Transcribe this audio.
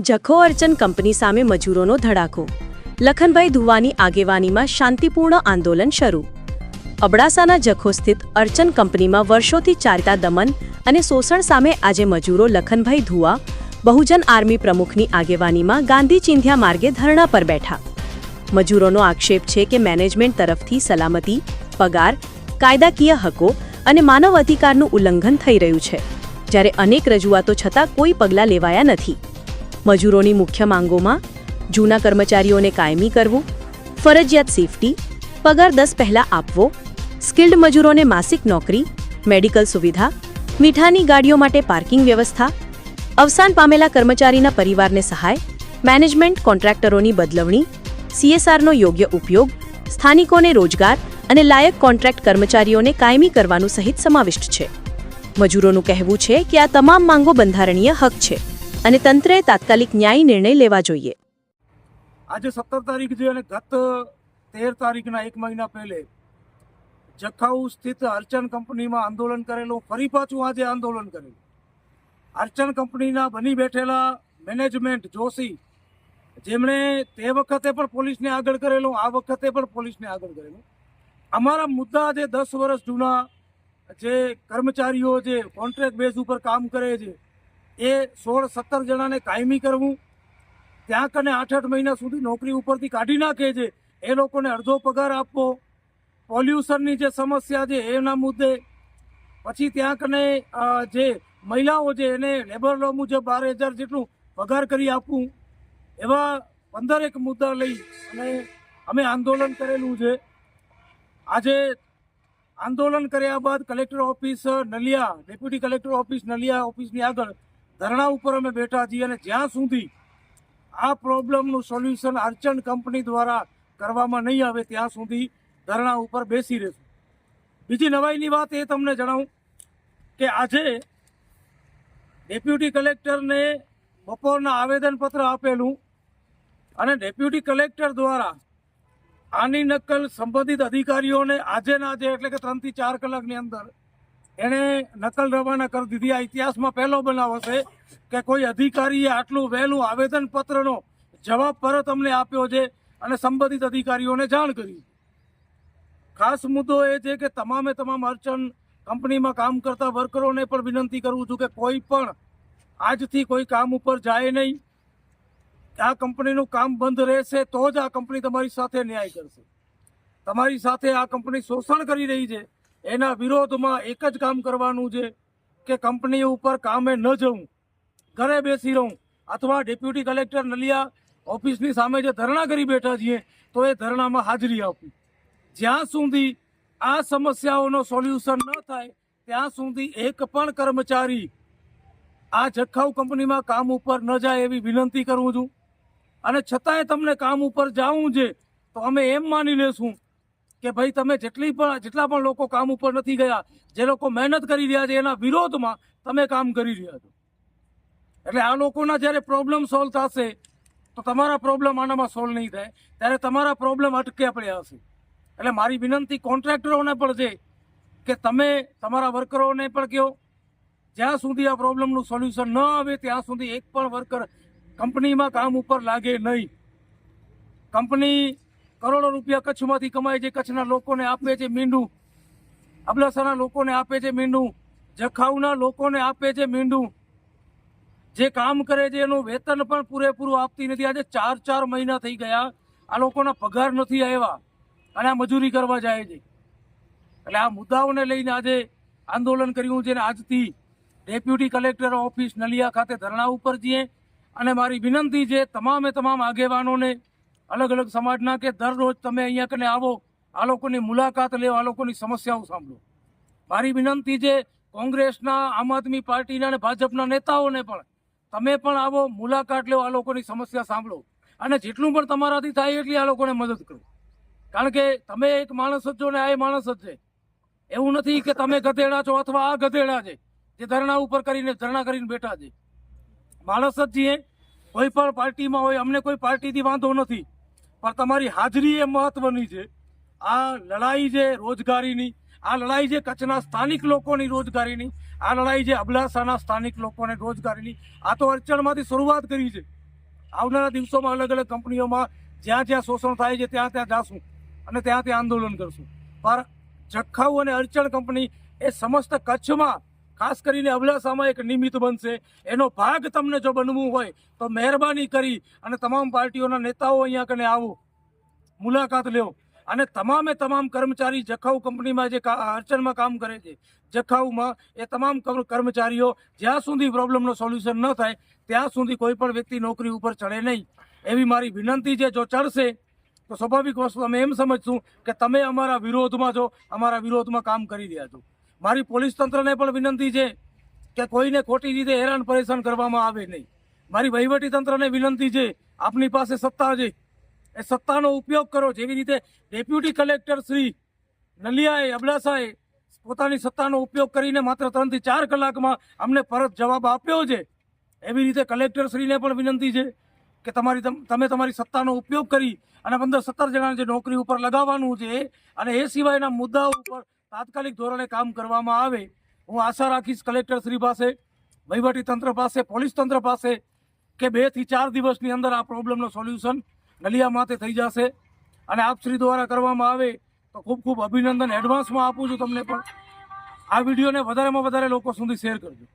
જખો અર્ચન કંપની સામે મજૂરોનો ધડાકો. લખનભાઈ ધુવાની આગેવાનીમાં શાંતિપૂર્ણ આંદોલન શરૂ. અબડાસાના જખો સ્થિત અર્ચન કંપનીમાં વર્ષોથી ચાલતા દમન અને શોષણ સામે આજે મજૂરો લખનભાઈ ધુવા, બહુજન આર્મી પ્રમુખની આગેવાનીમાં ગાંધી ચિંધ્યા માર્ગે ધરણા પર બેઠા. મજૂરોનો આક્ષેપ છે કે મેનેજમેન્ટ તરફથી સલામતી, પગાર, કાયદાકીય હકો અને માનવ અધિકારનું ઉલ્લંઘન થઈ રહ્યું છે. જ્યારે અનેક રજૂઆતો છતાં કોઈ પગલાં લેવાયા નથી. મજૂરોની મુખ્ય માંગોમાં જૂના કર્મચારીઓને કાયમી કરવું, ફરજિયાત સેફટી, પગાર દસ પહેલા આપવો, સ્કિલ્ડ મજૂરોને માસિક નોકરી, મેડિકલ સુવિધા, મીઠાની ગાડીઓ માટે પાર્કિંગ વ્યવસ્થા, અવસાન પામેલા કર્મચારીના પરિવારને સહાય, મેનેજમેન્ટ કોન્ટ્રાક્ટરોની બદલવણી, સીએસઆરનો યોગ્ય ઉપયોગ, સ્થાનિકોને રોજગાર અને લાયક કોન્ટ્રાક્ટ કર્મચારીઓને કાયમી કરવાનું સહિત સમાવિષ્ટ છે. મજૂરોનું કહેવું છે કે આ તમામ માંગો બંધારણીય હક છે. અને તંત્રએ તાત્કાલિક ન્યાયી નિર્ણય લેવા જોઈએ. આજે સત્તર તારીખ છે અને ગત તેર તારીખના એક મહિના પહેલે જખાઉ સ્થિત અર્ચન કંપનીમાં આંદોલન કરેલું, ફરી પાછું આજે આંદોલન કરેલું. અર્ચન કંપનીના બની બેઠેલા મેનેજમેન્ટ જોશી, જેમણે તે વખતે પણ પોલીસને આગળ કરેલું, આ વખતે પણ પોલીસને આગળ કરેલું. અમારા મુદ્દા જે દસ વર્ષ જૂના જે કર્મચારીઓ જે કોન્ટ્રાક્ટ બેઝ ઉપર કામ કરે છે એ સોળ સત્તર જણાને કાયમી કરવું ત્યાં કને આઠ આઠ મહિના સુધી નોકરી ઉપરથી કાઢી નાખે છે, એ લોકોને અડધો પગાર આપવો, પોલ્યુશનની જે સમસ્યા છે એના મુદ્દે, પછી ત્યાં કને જે મહિલાઓ છે એને લેબર લો મુજબ બાર હજાર જેટલું પગાર કરી આપવું, એવા પંદરેક મુદ્દા લઈ અને અમે આંદોલન કરેલું છે. આજે આંદોલન કર્યા બાદ collector office Naliya, deputy collector office Naliya ઓફિસની આગળ ધરણા ઉપર અમે બેઠા છીએ અને જ્યાં સુધી આ પ્રોબ્લેમનું સોલ્યુશન અર્ચન કંપની દ્વારા કરવામાં નહીં આવે, ત્યાં સુધી ધરણા ઉપર બેસી રહેશું. બીજી નવાઈની વાત એ તમને જણાવું કે આજે ડેપ્યુટી કલેક્ટરને બપોરના આવેદનપત્ર આપેલું અને ડેપ્યુટી કલેક્ટર દ્વારા આની નકલ સંબંધિત અધિકારીઓને આજે ના આજે એટલે કે ત્રણથી ચાર કલાકની અંદર એણે નકલ રવાના કરી દીધી. આ ઇતિહાસમાં પહેલો બનાવ હશે કે કોઈ અધિકારીએ આટલું વહેલું આવેદનપત્રનો જવાબ પરત અમને આપ્યો છે અને સંબંધિત અધિકારીઓને જાણ કરી. ખાસ મુદ્દો એ છે કે તમામે તમામ અર્ચન કંપનીમાં કામ કરતા વર્કરોને પણ વિનંતી કરું છું કે કોઈ પણ આજથી કોઈ કામ ઉપર જાય નહીં. આ કંપનીનું કામ બંધ રહેશે તો જ આ કંપની તમારી સાથે ન્યાય કરશે. તમારી સાથે આ કંપની શોષણ કરી રહી છે. એના વિરોધમાં એક જ કામ કરવાનું છે કે કંપની ઉપર કામે ન જવું, ઘરે બેસી રહું. અથવા ડેપ્યુટી કલેક્ટર નલિયા ઓફિસની સામે જે ધરણા કરી બેઠા છીએ, તો એ ધરણામાં હાજરી આપવી જ્યાં સુધી આ સમસ્યાઓનો સોલ્યુશન ન થાય, ત્યાં સુધી એક પણ કર્મચારી આ જખાઉ કંપનીમાં કામ ઉપર ન જાય એવી વિનંતી કરું છું. અને છતાંય તમને કામ ઉપર જવું છે, તો અમે એમ માની લેશું કે ભાઈ તમે જેટલી પણ જેટલા પણ લોકો કામ ઉપર નથી ગયા, જે લોકો મહેનત કરી રહ્યા છે, એના વિરોધમાં તમે કામ કરી રહ્યા છો. એટલે આ લોકોના જ્યારે પ્રોબ્લેમ સોલ્વ થશે, તો તમારા પ્રોબ્લેમ આનામાં સોલ્વ નહીં થાય. ત્યારે તમારા પ્રોબ્લેમ અટક્યા પડ્યા હશે. એટલે મારી વિનંતી કોન્ટ્રાક્ટરોને પણ છે કે તમે તમારા વર્કરોને પણ કહો, જ્યાં સુધી આ પ્રોબ્લેમનું સોલ્યુશન ન આવે, ત્યાં સુધી એક પણ વર્કર કંપનીમાં કામ ઉપર લાગે નહીં. કંપની કરોડો રૂપિયા કચ્છમાંથી કમાય છે, કચ્છના લોકોને આપે છે મીંડું. અબડાસાના લોકોને આપે છે મીંડું. જખાઉના લોકોને આપે છે મીંડું. જે કામ કરે છે એનું વેતન પણ પૂરેપૂરું આપતી નથી. આજે ચાર ચાર મહિના થઈ ગયા. આ લોકોના પગાર નથી આવ્યા. અને આ મજૂરી કરવા જાય છે. એટલે આ મુદ્દાઓને લઈને આજે આંદોલન કર્યું છે અને આજથી ડેપ્યુટી કલેક્ટર ઓફિસ નલિયા ખાતે ધરણા ઉપર જઈએ અને મારી વિનંતી છે તમામે તમામ આગેવાનોને અલગ અલગ સમાજના કે દરરોજ તમે અહીંયા કને આવો, આ લોકોની મુલાકાત લેવો આ લોકોની સમસ્યાઓ સાંભળો. મારી વિનંતી છે, કોંગ્રેસના, આમ આદમી પાર્ટીના અને ભાજપના નેતાઓને પણ તમે પણ આવો, મુલાકાત લેવો આ લોકોની સમસ્યા સાંભળો. અને જેટલું પણ તમારાથી થાય એટલી આ લોકોને મદદ કરો. કારણ કે તમે એક માણસ જ છો ને આ એ માણસ જ છે. એવું નથી કે તમે ગધેડા છો અથવા આ ગધેડા છે. જે ધરણા ઉપર કરીને, ધરણા કરીને બેઠા છે. માણસ જ છીએ. કોઈ પણ પાર્ટીમાં હોય, અમને કોઈ પાર્ટીથી વાંધો નથી. પણ તમારી હાજરી એ મહત્વની છે. આ લડાઈ જે રોજગારીની, આ લડાઈ છે કચ્છના સ્થાનિક લોકોની રોજગારીની, આ લડાઈ છે અબડાસાના સ્થાનિક લોકોને રોજગારીની, આ તો અડચણમાંથી શરૂઆત કરી છે. આવનારા દિવસોમાં અલગ અલગ કંપનીઓમાં જ્યાં જ્યાં શોષણ થાય છે, ત્યાં ત્યાં જાશું અને ત્યાં ત્યાં આંદોલન કરશું. પણ જખાઉ અને અડચણ કંપની એ સમસ્ત કચ્છમાં ખાસ કરીને અબડાસામાં એક નિમિત્ત બનશે. એનો ભાગ તમને જો બનવું હોય, તો મહેરબાની કરી અને તમામ પાર્ટીઓના નેતાઓ અહીંયા કને આવો. મુલાકાત લ્યો. અને તમામે તમામ કર્મચારી જખાઉ કંપનીમાં જે અડચણમાં કામ કરે છે, જખાઉમાં એ તમામ કર્મચારીઓ જ્યાં સુધી પ્રોબ્લેમનો સોલ્યુશન ન થાય, ત્યાં સુધી કોઈ પણ વ્યક્તિ નોકરી ઉપર ચડે નહીં. એવી મારી વિનંતી છે, જો ચડશે, તો સ્વાભાવિક વસ્તુ અમે એમ સમજશું કે તમે અમારા વિરોધમાં છો, અમારા વિરોધમાં કામ કરી રહ્યા છો. મારી પોલીસ તંત્રને પણ વિનંતી છે કે કોઈને ખોટી રીતે હેરાન પરેશાન કરવામાં આવે નહીં. મારી વહીવટી તંત્રને વિનંતી છે, આપની પાસે સત્તા છે. એ સત્તાનો ઉપયોગ કરો. જેવી રીતે ડેપ્યુટી કલેક્ટર શ્રી નલિયાએ, અબડાસાએ પોતાની સત્તાનો ઉપયોગ કરીને માત્ર ત્રણથી ચાર કલાકમાં અમને પરત જવાબ આપ્યો છે. એવી રીતે કલેક્ટર શ્રીને પણ વિનંતી છે કે તમારી તમ- તમે તમારી સત્તાનો ઉપયોગ કરી અને પંદર સત્તર જણાને જે નોકરી ઉપર લગાવવાનું છે અને એ સિવાયના મુદ્દાઓ ઉપર તાત્કાલિક ધોરણે કામ કરવામાં આવે, હું આશા રાખીશ કલેક્ટર શ્રી પાસે, વહીવટી તંત્ર પાસે, પોલીસ તંત્ર પાસે કે બેથી ચાર દિવસની અંદર આ પ્રોબ્લેમનો સોલ્યુશન નલિયા માથે થઈ જશે. અને આપ શ્રી દ્વારા કરવામાં આવે તો ખૂબ ખૂબ અભિનંદન એડવાન્સમાં આપું છું તમને પણ. આ વિડીયોને વધારેમાં વધારે લોકો સુધી શેર કરજો.